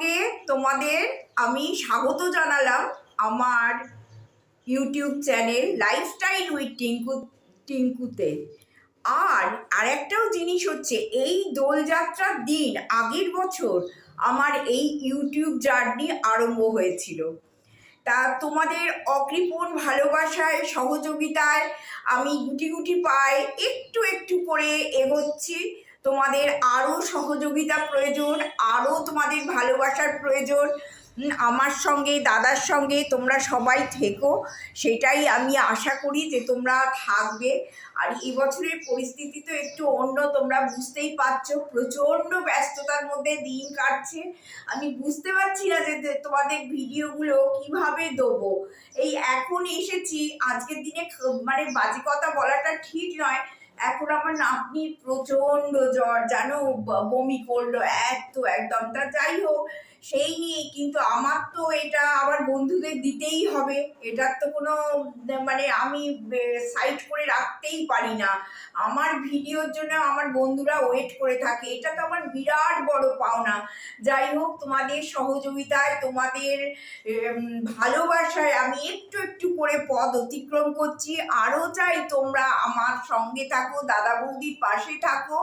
সঙ্গে তোমাদের আমি স্বাগত জানালাম আমার YouTube channel lifestyle with Tinku টিঙ্কুতে আর আরেকটাও জিনিস হচ্ছে, এই দোলযাত্রার দিন, আগের বছর আমার এই ইউটিউব জার্নি আরম্ভ হয়েছিল। তা তোমাদের অকৃপণ ভালোবাসায়, সহযোগিতায় আমি গুটি গুটি পাই একটু একটু করে এগোচ্ছি। তোমাদের আরও সহযোগিতা প্রয়োজন আরও তোমাদের ভালোবাসার প্রয়োজন। আমার সঙ্গে, দাদার সঙ্গে তোমরা সবাই থেকো, সেটাই আমি আশা করি যে তোমরা থাকবে। আর এই বছরের পরিস্থিতি তো একটু অন্য, তোমরা বুঝতেই পারছ, প্রচণ্ড ব্যস্ততার মধ্যে দিন কাটছে। আমি বুঝতে পারছি না যে তোমাদের ভিডিওগুলো কীভাবে দেবো। এই এখন এসেছি, আজকের দিনে মানে বাজে কথা বলাটা ঠিক নয়। এখন আমার নাতনির প্রচণ্ড জ্বর জানো? বমি করল এত একদম। তা যাই হোক সেই নিয়ে কিন্তু আমার তো এটা আমার বন্ধুদের দিতেই হবে। এটার তো কোনো মানে আমি সাইড করে রাখতেই পারি না। আমার ভিডিওর জন্য আমার বন্ধুরা ওয়েট করে থাকে। এটা তো আমার বিরাট বড় পাওনা। যাই হোক, তোমাদের সহযোগিতায়, তোমাদের ভালোবাসায় আমি একটু একটু করে পদ অতিক্রম করছি। আরও চাই তোমরা আমার সঙ্গে থাকো, দাদা বৌদির পাশে থাকো।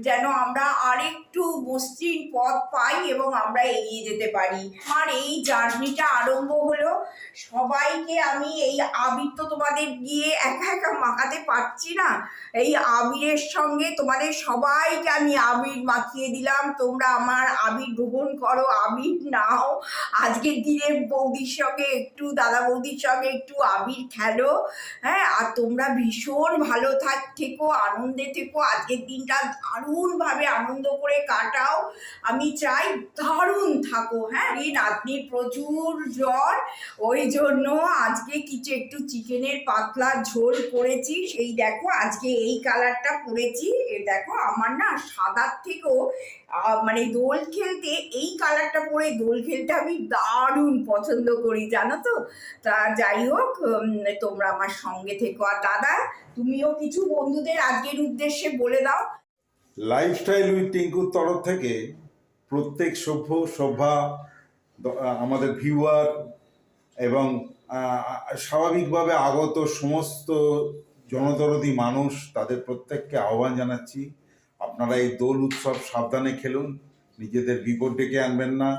যেন আমরা আরেকটু মসৃণ পথ পাই এবং আমরা এগিয়ে যেতে পারি। আমার এই জার্নিটা আরম্ভ হলো। সবাইকে আমি এই আবির তো তোমাদের গিয়ে একা একা মাখাতে পারছি না। এই আবিরের সঙ্গে তোমাদের সবাইকে আমি আবির মাখিয়ে দিলাম। তোমরা আমার আবির গ্রহণ করো, আবির নাও। আজকের দিনে বৌদির সঙ্গে একটু, দাদা বৌদির সঙ্গে একটু আবির খেলো। হ্যাঁ আর তোমরা ভীষণ ভালো থাক, থেকো, আনন্দে থেকো। আজকের দিনটা দারুণভাবে আনন্দ করে কাটাও। আমি চাই দারুণ থাকো হ্যাঁ? এই নাতনির প্রচুর জ্বর। ওই জন্য আজকে কিছু একটু চিকেনের পাতলা ঝোল করেছি। সেই দেখো, আজকে এই কালারটা করেছি। এ দেখো, আমার না সাদার থেকেও মানে দোল খেলতে এই কালারটা পরে দোল খেলতে আমি দারুণ পছন্দ করি, জানো তো? তা যাই হোক তোমরা আমার সঙ্গে থেকো। আর দাদা, তুমিও কিছু বন্ধুদের আজকের উদ্দেশ্যে বলে দাও। লাইফস্টাইল উইথ টিঙ্কুর তরফ থেকে প্রত্যেক সভ্য, সভ্যা আমাদের ভিউয়ার এবং স্বাভাবিকভাবে আগত সমস্ত জনদরদি মানুষ তাদের প্রত্যেককে আহ্বান জানাচ্ছি। আপনারা এই দোল উৎসব সাবধানে খেলুন। নিজেদের বিপদ ডেকে আনবেন না।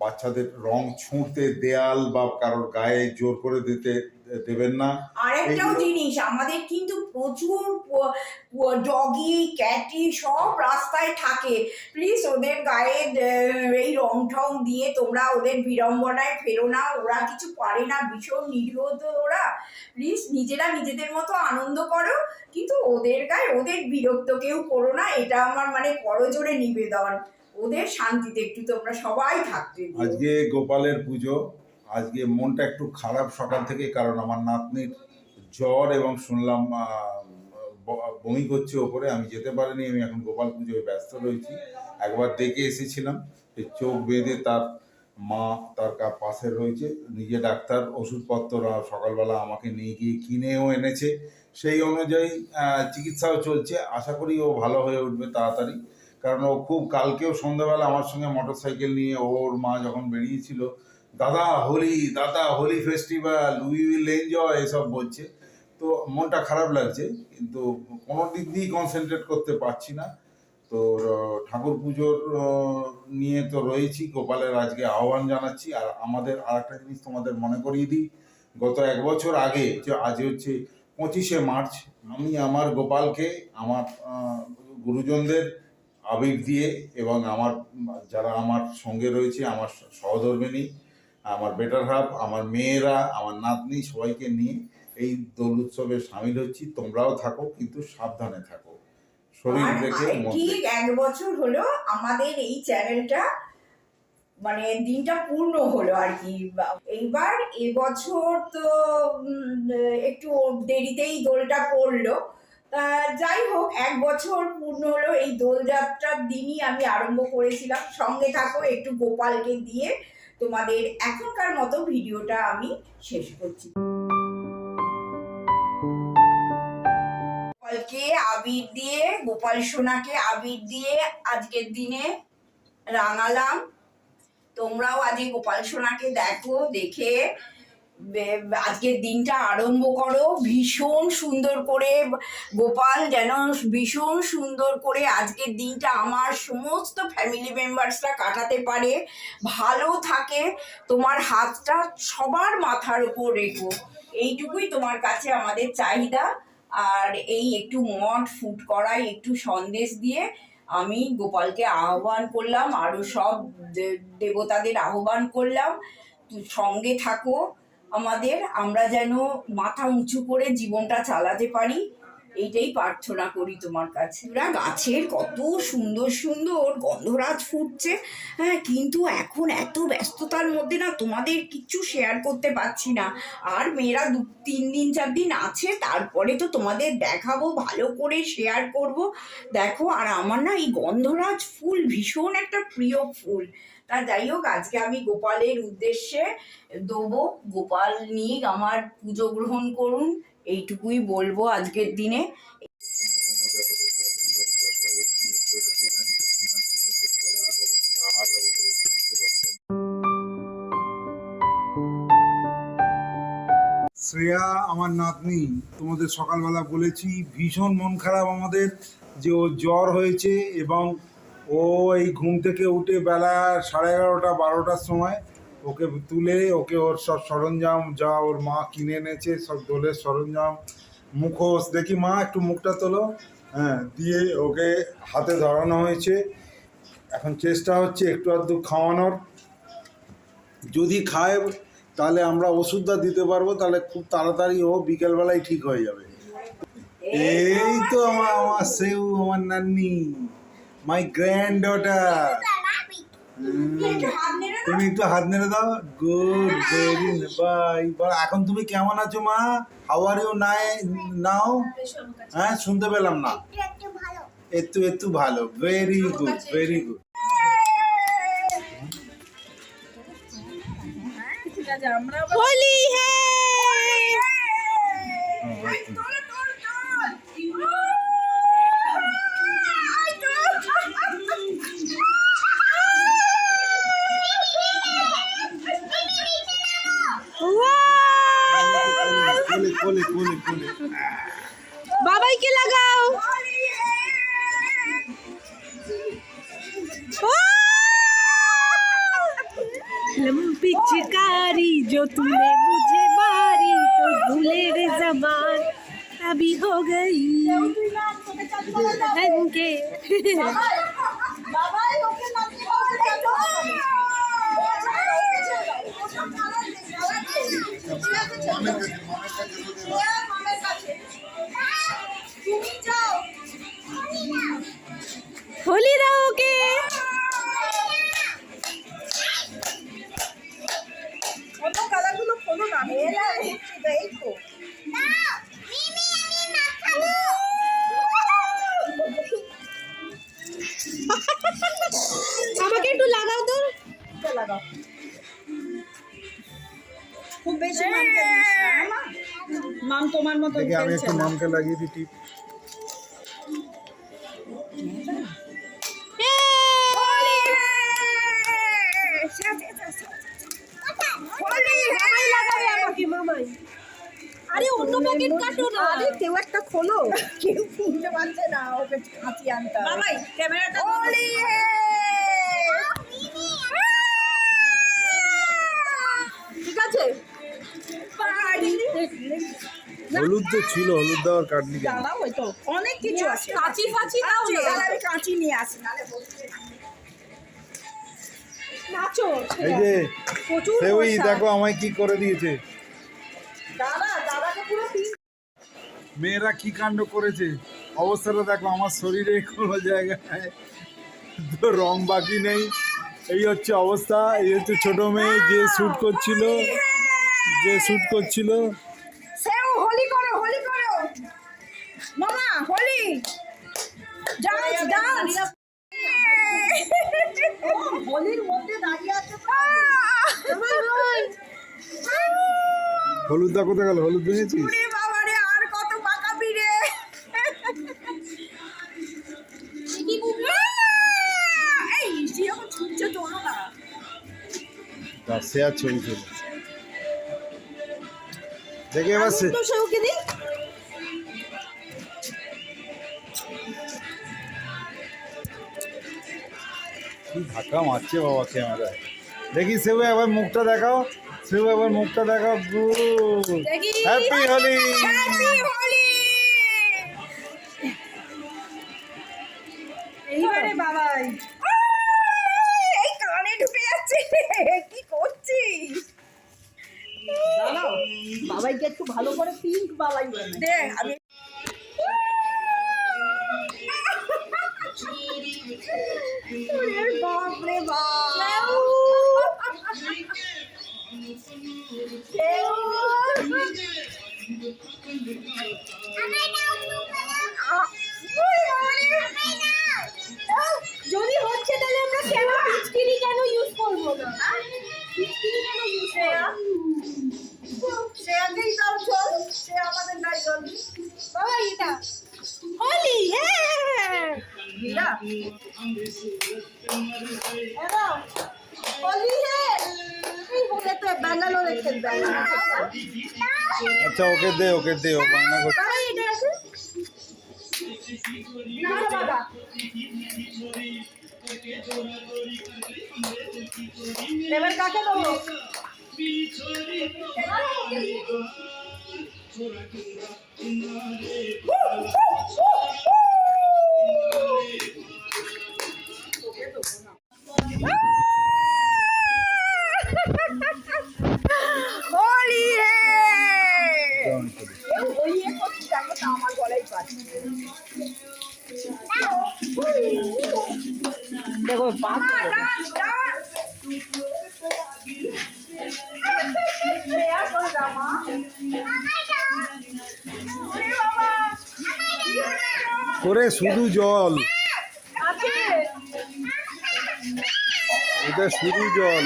বাচ্চাদের রং ছুঁতে দেয়াল বা কারোর গায়ে জোর করে দিতে দেবেন না। আরেকটাও জিনিস আমাদের কিন্তু প্রচুর ডগি ক্যাটি সব রাস্তায় থাকে। প্লিজ ওদের গায়ে এই রং ঠং দিয়ে তোমরা ওদের বিড়ম্বনায় ফেরো না ওরা কিছু পারে না ভীষণ নিরীহ তো ওরা। প্লিজ নিজেরা নিজেদের মতো আনন্দ করো কিন্তু ওদের গায়ে ওদের বিরক্ত কেউ করো না এটা আমার মানে করজোরে নিবেদন। ওদের শান্তিতে একটু তোমরা সবাই থাকতে আজকে গোপালের পুজো, আজকে মনটা একটু খারাপ সকাল থেকে কারণ আমার নাতনির জ্বর এবং শুনলাম বমি করছে ওপরে, আমি যেতে পারিনি, আমি এখন গোপাল পুজোয় ব্যস্ত রয়েছি। একবার দেখে এসেছিলাম চোখ বেঁধে তার মা তার পাশে রয়েছে, নিজে ডাক্তার, ওষুধপত্র সকালবেলা আমাকে নিয়ে গিয়ে কিনেও এনেছে। সেই অনুযায়ী চিকিৎসাও চলছে, আশা করি ও ভালো হয়ে উঠবে তাড়াতাড়ি। কারণ ও খুব কালকেও সন্ধ্যাবেলা আমার সঙ্গে মোটর সাইকেল নিয়ে ওর মা যখন বেরিয়েছিল, দাদা, হোলি দাদা, Holi festival, we will enjoy, এসব বলছে। তো মনটা খারাপ লাগছে, কিন্তু কোনো দিক দিয়েই কনসেন্ট্রেট করতে পারছি না। তো ঠাকুর পুজোর নিয়ে তো রয়েছি, গোপালের আজকে আহ্বান জানাচ্ছি। আর আমাদের আর একটা জিনিস তোমাদের মনে করিয়ে দিই, গত এক বছর আগে, যে আজ হচ্ছে পঁচিশে মার্চ, আমি আমার গোপালকে, আমার গুরুজনদের আবির দিয়ে এবং আমার যারা আমার সঙ্গে রয়েছে আমার সহধর্মিনী আমার বেটার হাফ আমার মেয়েরা আমার নাতনি সবাইকে নিয়ে এই দোল উৎসবে সামিল হচ্ছি। তোমরাও থাকো কিন্তু সাবধানে থাকো। শরীর দেখে ঠিক এক বছর হলো আমাদের এই চ্যানেলটা মানে দিনটা পূর্ণ হলো আর কি। এইবার এবছর তো একটু দেরিতেই দোলটা পড়ল। যাই হোক, এক বছর পূর্ণ হলো এই দোলযাত্রার দিনই আমি আরম্ভ করেছিলাম। সঙ্গে থাকো একটু গোপালকে দিয়ে তোমাদের এখনকার মতো ভিডিওটা আমি শেষ করছি। গোপালকে আবির দিয়ে, গোপাল সোনাকে আবির দিয়ে আজকের দিনে রাঙালাম। তোমরাও আজকে গোপাল সোনাকে দেখো, দেখে আজকের দিনটা আরম্ভ করো। ভীষণ সুন্দর করে, গোপাল, যেন ভীষণ সুন্দর করে আজকের দিনটা আমার সমস্ত ফ্যামিলি মেম্বার্সরা কাটাতে পারে। ভালো থাকে, তোমার হাতটা সবার মাথার উপর রেখো। এইটুকুই তোমার কাছে আমাদের চাহিদা। আর এই একটু মঠ ফুট করাই একটু সন্দেশ দিয়ে আমি গোপালকে আহ্বান করলাম আরও সব দেবতাদের আহ্বান করলাম। সঙ্গে থাকো। আমাদের, আমরা যেন মাথা উঁচু করে জীবনটা চালাতে পারি, এইটাই প্রার্থনা করি তোমার কাছে। ওরা গাছের কত সুন্দর সুন্দর গন্ধরাজ ফুটছে হ্যাঁ কিন্তু এখন এত ব্যস্ততার মধ্যে না তোমাদের কিচ্ছু শেয়ার করতে পারছি না। আর মেয়েরা দু, তিন দিন, চার দিন আছে, তারপরে তো তোমাদের দেখাবো, ভালো করে শেয়ার করব। দেখো, আর আমার না এই গন্ধরাজ ফুল ভীষণ একটা প্রিয় ফুল। তা যাই হোক, আজকে আমি গোপালের উদ্দেশ্যে দেবো। গোপাল নিয়ে আমার পুজো গ্রহণ করুন, এইটুকুই বলব আজকের দিনে। শ্রেয়া, আমার নাতনি, তোমাদের সকালবেলা বলেছি, ভীষণ মন খারাপ আমাদের যে ও জ্বর হয়েছে এবং ও এই ঘুম থেকে উঠে বেলা সাড়ে এগারোটা বারোটার সময় ওকে তুলে ওকে ওর সব সরঞ্জাম যা ওর মা কিনে এনেছে সব দোলের সরঞ্জাম মুখোশ দেখি মা একটু মুখটা তোলো। হ্যাঁ দিয়ে ওকে হাতে ধরানো হয়েছে। এখন চেষ্টা হচ্ছে একটু আধটু খাওয়ানোর। যদি খায় তাহলে আমরা ওষুধটা দিতে পারব তাহলে খুব তাড়াতাড়ি ও বিকেলবেলায় ঠিক হয়ে যাবে। এই তো আমার আমার সেউ আমার নান্নি। মাই গ্র্যান্ড ডটার তুমি একটু হাত নেড়ে দাও। গুড ভেরি বাই এখন তুমি কেমন আছো মা? হাওয়ারেও নাই নাও হ্যাঁ শুনতে পেলাম না। একটু একটু ভালো। Very good very good Holi হ্যাঁ কোলে কোলে কোলে কোলে বাবাইকে লাগাও पिचकारी जो तूने মাম তোমার মতো দেখি আমি একটু মামকে লাগিয়ে দিই টিপ। মামাই লাগাবে আমাকে মামাই। আরে অন্য প্যাকেট কাটো না। আরে কেউ একটা খোলো। কেউ খুলতে পারছে না ওকে হাতি আনতে। বাবাই ক্যামেরাটা ঠিক আছে? হলুদ তো ছিল হলুদ দেওয়ার কাটলি দাঁড়াও ওই তো অনেক কিছু আছে। কাঁচি ফাঁচি দাও না। দাঁড়া, আমি কাঁচি নিয়ে আসি নাচো এই যে সেউই দেখো আমায় কি করে দিয়েছে। দাদা দাদাকে পুরো মেয়েরা কি কাণ্ড করেছে? অবস্থাটা দেখো আমার শরীরে কোনো জায়গায় রং বাকি নেই। এই হচ্ছে অবস্থা এই হচ্ছে ছোট মেয়ে যে শ্যুট করছিল যে শ্যুট করছিল। মামা হোলি। ডান্স ডান্স হোলির মধ্যে দাঁড়িয়ে আছে হলুদটা কোথায় গেল? হলুদ বাবা রে আর কত পাকাবি রে। এই যেরকম তার শেয়ার ছবি দেখে সে তো ধাক্কা মারছে বাবা ক্যামেরায়। দেখি সেও একবার মুখটা দেখাও। সেও একবার মুখটা দেখাও হ্যাপি হোলি এইবারে বাবাই। এই কানে ঢুকে যাচ্ছে। কি করছিস? বাবাইকে একটু ভালো করে পিঙ্ক বাবাই বানাই দে আমি ওরে বাপ। রে আচ্ছা ওকে দে ওকে দে ও বায়না করছে। করছি দেখো আমার পাচ্ছে। করে ওরে শুধু জল। এটা শুধু জল।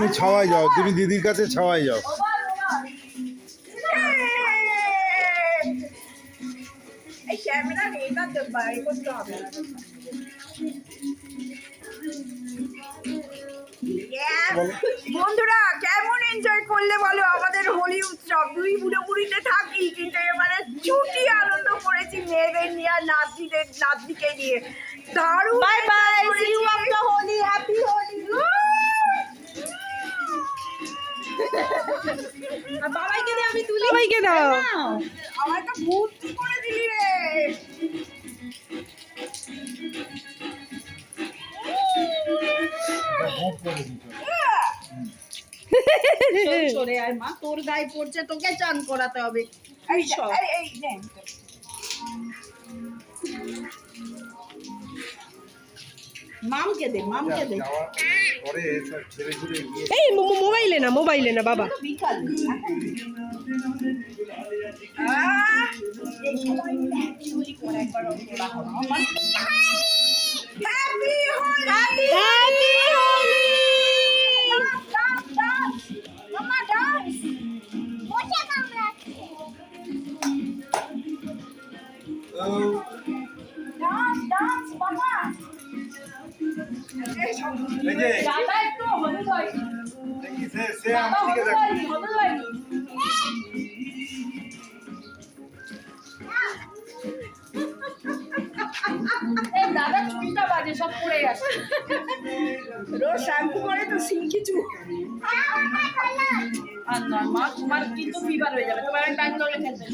তুমি ছাওয়াই যাও তুমি দিদির কাছে ছাওয়াই যাও! বন্ধুরা কেমন এনজয় করলে বলো আমাদের হোলি উৎসব? দুই বুড়ো বুড়িতে থাকি কিন্তু এবারে ছুটি আনন্দ করেছি মেয়েদের নিয়ে আর নাতনিদের নাতনিকে নিয়ে। দারুণ বাই বাই সি ইউ করেছি। আফটার হোলি হ্যাপি হোলি বাবাইকে দে আমি তুলি। বাবাইকে দাও। আমার তো ভর্তি করে দিলি রে। সরে আয় মা। তোর গায়ে পড়ছে তোকে চান করাতে হবে। এই এই এই নে। মামকে দে মামকে দে। এই মোবাইলে না মোবাইলে না বাবা। রোজ শ্যাম্পু করে তো সিল্কি চুল। আর মা, তোমার কিন্তু ফিভার হয়ে যাবে। তোমার ব্যাঙ্গালোরে খেলতে